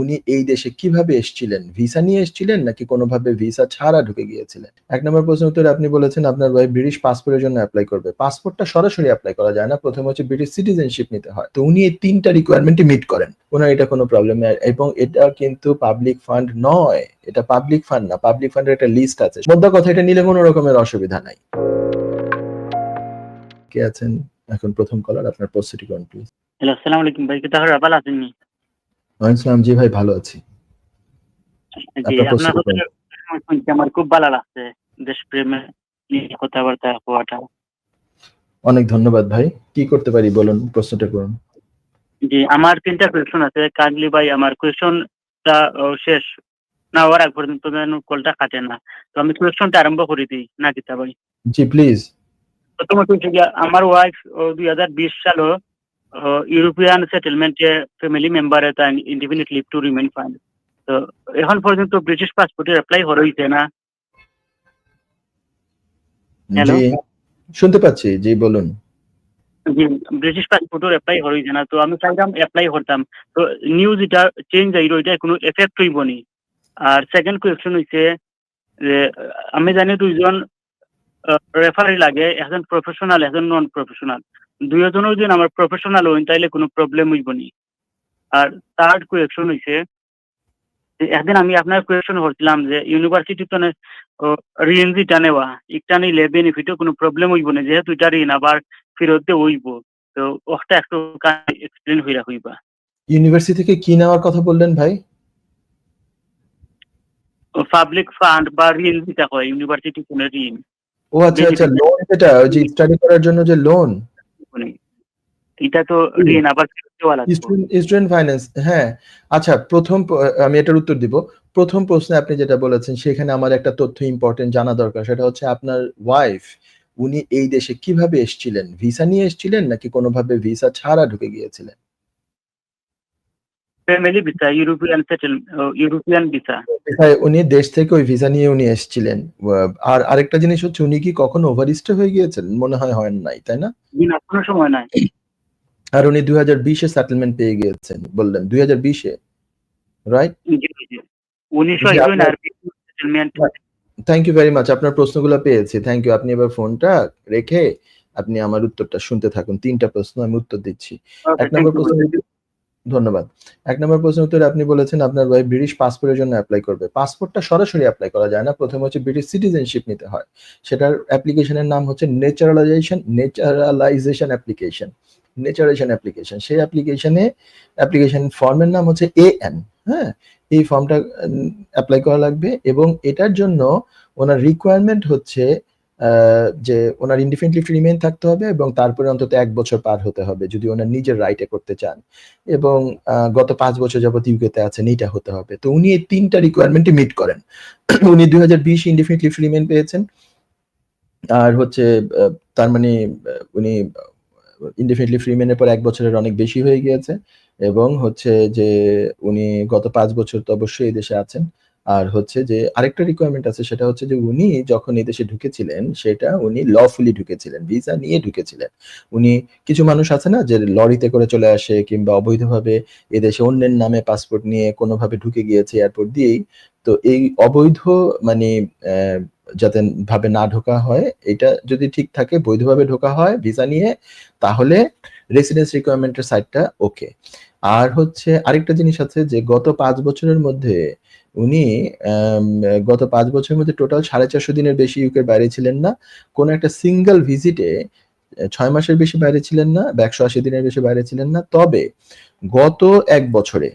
উনি এই দেশে কীভাবে এসেছিলেন? ভিসা নিয়ে এসেছিলেন নাকি কোনোভাবে ভিসা ছাড়া ঢুকে গিয়েছিলেন? এক নম্বর প্রশ্ন উত্তরে আপনি বলেছেন আপনার ওয়াইফ ব্রিটিশ পাসপোর্টের জন্য অ্যাপ্লাই করবে। পাসপোর্টটা সরাসরি অ্যাপ্লাই করা যায় না। প্রথমে হচ্ছে ব্রিটিশ সিটিজেনশিপ নিতে হয়। তো উনি এই ৩ টা রিকোয়ারমেন্টই মিট করেন। ওনার এটা কোনো প্রবলেম নেই এবং এটা কিন্তু পাবলিক ফান্ড নয়। এটা পাবলিক ফান্ড না। পাবলিক ফান্ডের একটা লিস্ট আছে। মোদ্দা কথা এটা নিলে কোনো রকমের অসুবিধা নাই। কে আছেন? এখন প্রথম কলার আপনার প্রশ্নটি করুন প্লিজ। হ্যালো, আসসালামু আলাইকুম ভাই। কি তাহলে আছেন? ওয়ালাইকুম। জি ভাই ভালো আছি। আমার খুব ভালো লাগছে। দেশপ্রেমে কথাবার্তা হওয়াটা। অনেক ধন্যবাদ ভাই। কি করতে পারি বলুন, প্রশ্নটা করুন। জি, আমার ৩ টা কোয়েশ্চন আছে। কাইন্ডলি ভাই আমার কোয়েশ্চনটা ও শেষ না হওয়ার আগ পর্যন্ত কলটা কাটে না। তো আমি কোয়েশ্চনটা আরম্ভ করে দিই নাকি তা ভাই? জি প্লিজ। প্রথমত আমার ওয়াইফ ও ২০২০ সালেও ও ইউরোপিয়ান সেটেলমেন্টে ফ্যামিলি মেম্বার এটা indefinite leave to remain fine. তো এখন পর্যন্ত ব্রিটিশ পাসপোর্টের এপ্লাই হইছে না। হ্যালো? শুনতে পাচ্ছি। জি বলুন। ব্রিটিশ পাসপোর্টের এপ্লাই হইছে না। তো আমি চাইলাম এপ্লাই করতাম। তো নিউ যেটা চেঞ্জ আইলো এটা কোনো এফেক্ট হইব নি? আর সেকেন্ড কোয়েশ্চন হইছে যে আমি জানি ২ জন আ রেফারি লাগে। একজন প্রফেশনাল, একজন নন প্রফেশনাল। ২ জনের যদি আমার প্রফেশনাল হইন তাইলে কোনো প্রবলেম হইব নি? আর থার্ড কোয়েশ্চন হইছে একদিন আমি আপনার কোয়েশ্চন করছিলাম যে ইউনিভার্সিটি তো ঋণ যেটা নেওয়া, এটা নিলে বেনিফিটও কোনো প্রবলেম হইব না। যেহেতু এটা ঋণ আবার ফেরত দিয়ে হইব। তো ওটা একটু এক্সপ্লেন কইরা কইবা। ইউনিভার্সিটি থেকে কি নেওয়ার কথা বললেন ভাই? পাবলিক ফান্ড বা ঋণ যেটা হয় ইউনিভার্সিটি কোনো ঋণ। ও আচ্ছা, আচ্ছা লোন যেটা ওই যে স্টাডি করার জন্য যে লোন? এটা তো ঋণ আবার। স্টুডেন্ট ফাইন্যান্স হ্যাঁ। আচ্ছা ১ম প আমি এটার উত্তর দিব। ১ম প্রশ্নে আপনি যেটা বলেছেন সেখানে আমার একটা তথ্য ইম্পোর্টেন্ট জানা দরকার। সেটা হচ্ছে আপনার ওয়াইফ উনি এই দেশে কীভাবে এসেছিলেন? ভিসা নিয়ে এসেছিলেন নাকি কোনোভাবে ভিসা ছাড়া ঢুকে গিয়েছিলেন? Family visa, European settle European visa. উনি দেশ থেকে ওই ভিসা নিয়ে উনি এসেছিলেন। আর আরেকটা জিনিস হচ্ছে উনি কি কখনো ওভারস্টে হয়ে গিয়েছেন? মনে হয় হন নাই, তাই না? না, কোনো সময় নাই। আর উনি ২০২০ এ সেটেলমেন্ট পেয়ে গিয়েছেন বললেন। ২০২০ এ? রাইট? জি, জি। ১৯০০ জি, হইন আপনার আর settlement thank you very much. আপনার প্রশ্নগুলো পেয়েছি। Thank you. আপনি এবার ফোনটা রেখে আপনি আমার উত্তরটা শুনতে থাকুন। ৩ টা প্রশ্ন আমি উত্তর দিচ্ছি। ওকে, ১ থ্যাংক নম্বর প্রশ্ন ধন্যবাদ। ১ নম্বর প্রশ্নের উত্তরে আপনি বলেছেন আপনার ওয়াইফ ব্রিটিশ পাসপোর্টের জন্য এপ্লাই করবে। পাসপোর্টটা সরাসরি এপ্লাই করা যায় না। ১ম হচ্ছে ব্রিটিশ সিটিজেনশিপ নিতে হয়। সেটার অ্যাপ্লিকেশনের নাম হচ্ছে naturalization naturalization application. Naturalization application. সেই অ্যাপ্লিকেশনে অ্যাপ্লিকেশন ফর্মের নাম হচ্ছে এএন, হ্যাঁ? এই ফর্মটা অ্যাপ্লাই করা লাগবে এবং এটার জন্য ওনার রিকোয়ারমেন্ট হচ্ছে যে ওনার লিভ টু থাকতে হবে এবং তারপরে অন্তত এক বছর পার হতে হবে যদি ওনার নিজের রাইটে করতে চান। এবং গত পাঁচ বছর যাবত ইউকেতে আছেন এইটা হতে হবে। তো উনি এই ৩ টা রিকোয়ারমেন্টই মিট করেন। উনি ২০২০ ইনডিফিনিট লিভ টু রিমেইন পেয়েছেন। আর হচ্ছে তার মানে উনি ইনডিফিনিট ফ্রি ম্যানের পর এক বছরের অনেক বেশি হয়ে গিয়েছে এবং হচ্ছে যে উনি গত পাঁচ বছর তো অবশ্যই এই দেশে আছেন। আর হচ্ছে যে আরেকটা রিকোয়ারমেন্ট আছে সেটা হচ্ছে যে উনি যখন এই দেশে ঢুকেছিলেন সেটা উনি লফুলি ঢুকেছিলেন। ভিসা নিয়ে ঢুকেছিলেন। উনি কিছু মানুষ আছে না যে লরিতে করে চলে আসে কিংবা অবৈধভাবে এদেশে অন্যের নামে পাসপোর্ট নিয়ে কোনোভাবে ঢুকে গিয়েছে এয়ারপোর্ট দিয়েই। তো এই অবৈধ মানে যাতে ভাবে না ঢোকা হয়, এটা যদি ঠিক থাকে বৈধভাবে ঢোকা হয় ভিসা নিয়ে তাহলে রেসিডেন্স রিকোয়ারমেন্ট এর সাইডটা ওকে। আর হচ্ছে আরেকটা জিনিস আছে যে গত পাঁচ বছরের মধ্যে উনি গত পাঁচ বছরের মধ্যে টোটাল ৪৫০ দিনের বেশি ইউকের বাইরে ছিলেন না। কোন একটা সিঙ্গেল ভিজিটে ছয় মাসের বেশি বাইরে ছিলেন না, বা ১৮০ দিনের বেশি বাইরে ছিলেন না। তবে গত এক বছরে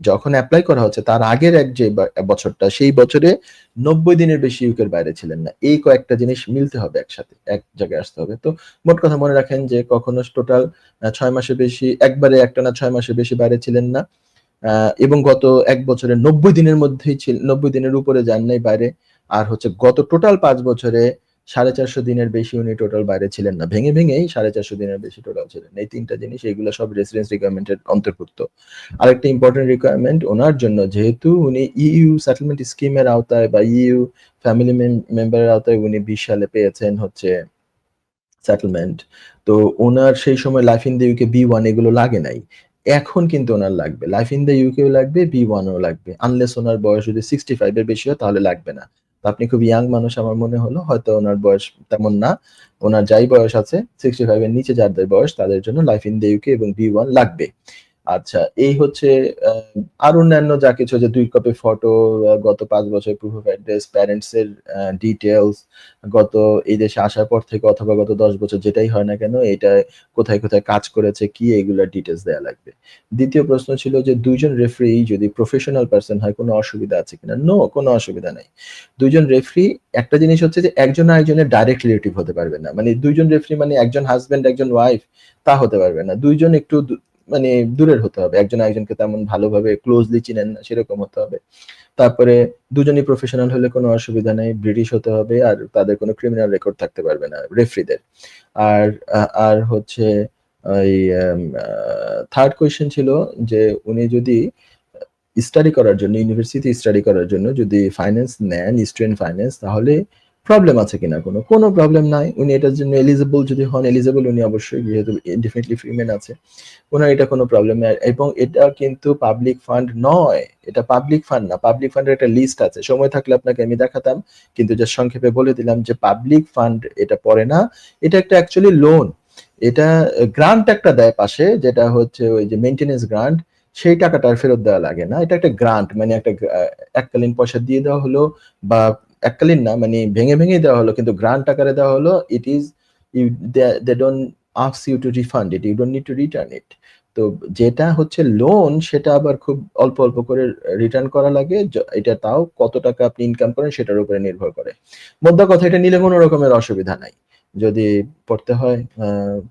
যখন অ্যাপ্লাই করা হচ্ছে, তার আগের এক যে বছরটা, সেই বছরে ৯০ দিনের বেশি ইউকের বাইরে ছিলেন না। এই কয়েকটা জিনিস মিলতে হবে একসাথে। এক জায়গায় আসতে হবে। তো মোট কথা মনে রাখেন যে কখনো টোটাল ছয় মাসের বেশি, একবারে একটা না ছয় মাসের বেশি বাইরে ছিলেন না। এবং গত এক বছরে ৯০ দিনের মধ্যেই ছিল ৯০ দিনের উপরে যান নাই বাইরে। আর হচ্ছে গত টোটাল পাঁচ বছরে ৪৫০ দিনের বেশি উনি টোটাল বাইরে ছিলেন না। ভেঙে, ভেঙেই ৪৫০ দিনের বেশি টোটাল ছিলেন। এই ৩ টা জিনিস এগুলো সব রেসিডেন্স রিকোয়ারমেন্ট এর অন্তর্ভুক্ত। আরেকটা ইম্পোর্টেন্ট রিকোয়ারমেন্ট ওনার জন্য যেহেতু উনি ইইউ সেটেলমেন্ট স্কিমের আওতায় বা ইইউ ফ্যামিলি মেম মেম্বারের আওতায় উনি ২০ সালে পেয়েছেন হচ্ছে সেটেলমেন্ট। তো ওনার সেই সময় life in the UK B one এগুলো লাগে নাই। এখন কিন্তু ওনার লাগবে লাইফ ইন দ্য ইউকেও লাগবে বি ওয়ানও লাগবে আনলেস ওনার বয়স যদি সিক্সটি ফাইভ এর বেশি হয় তাহলে লাগবে না আপনি খুব ইয়াং মানুষ আমার মনে হলো, হয়তো ওনার বয়স তেমন না। ওনার যাই বয়স আছে সিক্সটি ফাইভ এর নিচে যাদের বয়স তাদের জন্য লাইফ ইন দ্য ইউকে এবং বি ওয়ান লাগবে। আচ্ছা এই হচ্ছে আর অন্যান্য যা কিছু যে দুই কপি ফটো গত পাঁচ বছর প্রুফ অফ অ্যাড্রেস প্যারেন্টস এর ডিটেলস গত এই দেশে আসার পর থেকে অথবা গত দশ বছর যেটাই হয় না কেন, এটা কোথায় কোথায় কাজ করেছে, কি এগুলোর ডিটেলস দেওয়া লাগবে? দ্বিতীয় প্রশ্ন ছিল যে দুইজন রেফারি যদি প্রফেশনাল পার্সন হয়, কোনো অসুবিধা আছে কিনা? নো কোনো অসুবিধা নাই। দুইজন রেফারি একটা জিনিস হচ্ছে যে একজন আরেকজনের ডাইরেক্ট রিলেটিভ হতে পারবে না। মানে দুইজন রেফারি মানে একজন হাজবেন্ড একজন ওয়াইফ তা হতে পারবে না। দুইজন একটু মানে দূরের হতে হবে। একজন আরেকজনকে তেমন ভালোভাবে ক্লোজলি চিনেন না, সেরকম হতে হবে। তারপরে দুজনই প্রফেশনাল হলে কোনো অসুবিধা নেই ব্রিটিশ হতে হবে আর তাদের কোনো ক্রিমিনাল রেকর্ড থাকতে পারবে না রেফারিদের আর আর হচ্ছে ওই থার্ড কোয়েশ্চেন ছিল যে উনি যদি স্টাডি করার জন্য ইউনিভার্সিটি স্টাডি করার জন্য যদি ফাইন্যান্স নেন স্টুডেন্ট ফাইন্যান্স তাহলে প্রবলেম আছে কিনা কোনো? কোনো প্রবলেম নাই। উনি এটার জন্য এলিজিবল যদি হন এলিজিবল উনি অবশ্যই যেহেতু ডেফিনেটলি ফ্রিম্যান আছে, ওনার এটা কোনো প্রবলেম নেই। এবং এটা কিন্তু পাবলিক ফান্ড নয়। এটা পাবলিক ফান্ড না। পাবলিক ফান্ডের একটা লিস্ট আছে। সময় থাকলে আপনাকে আমি দেখাতাম, কিন্তু যে সংক্ষেপে বলে দিলাম যে পাবলিক ফান্ড এটা পড়ে না। এটা একটা অ্যাকচুয়ালি লোন এটা গ্রান্ট একটা দেয় পাশে, যেটা হচ্ছে ওই যে মেনটেনেন্স গ্রান্ট সেই টাকাটা ফেরত দেওয়া লাগে না। এটা একটা গ্রান্ট মানে একটা এককালীন পয়সা দিয়ে দেওয়া হলো বা এককালীন না মানে ভেঙে ভেঙে দেওয়া হলো, কিন্তু গ্রান্ট আকারে দেওয়া হলো it is you they don't ask you to refund it you don't need to return it তো যেটা হচ্ছে লোন সেটা আবার খুব অল্প অল্প করে রিটার্ন করা লাগে এটা তাও কত টাকা আপনি ইনকাম করেন সেটার উপরে নির্ভর করে। মোদ্দা কথা, এটা নিলে কোনো রকমের অসুবিধা নাই। যদি পড়তে হয়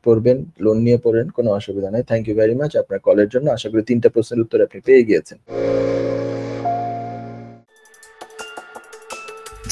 পড়বেন লোন নিয়ে পড়েন, কোনো অসুবিধা নাই। থ্যাংক ইউ ভেরি মাচ আপনার কলের জন্য আশা করি তিনটা প্রশ্নের উত্তর আপনি পেয়ে গিয়েছেন।